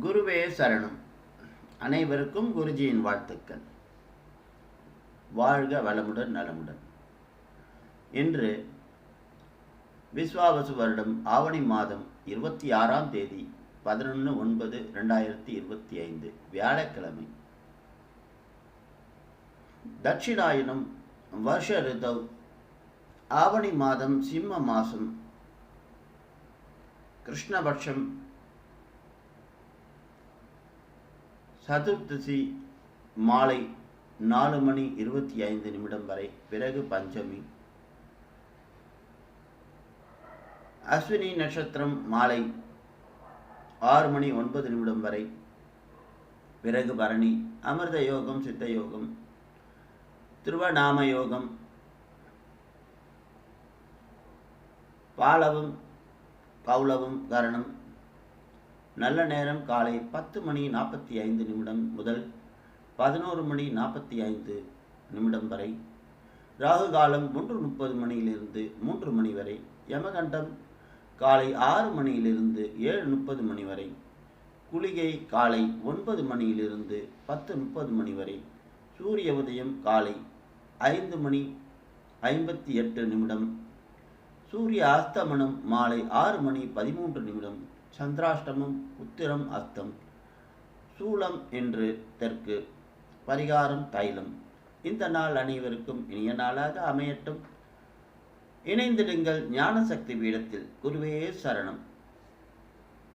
குருவே சரணம். அனைவருக்கும் குருஜியின் வாழ்த்துக்கள். வாழ்க வளமுடன் நலமுடன். இன்று விஸ்வாவசு வருடம் ஆவணி மாதம் இருபத்தி ஆறாம் தேதி பதினொன்று ஒன்பது ரெண்டாயிரத்தி இருபத்தி ஐந்து வியாழக்கிழமை. தட்சிணாயனம் வருஷ ரிதவ் ஆவணி மாதம் சிம்ம மாதம் கிருஷ்ணபட்சம் சதுர்த்தசி மாலை நாலு மணி இருபத்தி ஐந்து நிமிடம் வரை பிறகு பஞ்சமி. அஸ்வினி நட்சத்திரம் மாலை ஆறு மணி ஒன்பது நிமிடம் வரை பிறகு பரணி அமிர்த யோகம் சித்த யோகம் திருவநாம யோகம் பாலவம் பௌலவும் கரணம் நல்ல நேரம் காலை பத்து மணி நாற்பத்தி ஐந்து நிமிடம் முதல் பதினோரு மணி நாற்பத்தி ஐந்து நிமிடம் வரை ராகு காலம் மூன்று முப்பது மணியிலிருந்து மூன்று மணி வரை யமகண்டம் காலை ஆறு மணியிலிருந்து ஏழு முப்பது மணி வரை குளிகை காலை ஒன்பது மணியிலிருந்து பத்து முப்பது மணி வரை சூரிய உதயம் காலை ஐந்து மணி ஐம்பத்தி எட்டு நிமிடம் சூரிய அஸ்தமனம் மாலை ஆறு மணி பதிமூன்று நிமிடம் சந்திராஷ்டமம் உத்திரம் அஸ்தம். சூலம் என்று தெற்கு பரிகாரம் தைலம். இந்த நாள் அனைவருக்கும் இனிய நாளாக அமையட்டும். இணைந்திடுங்கள் ஞானசக்தி பீடத்தில் குருவே சரணம்.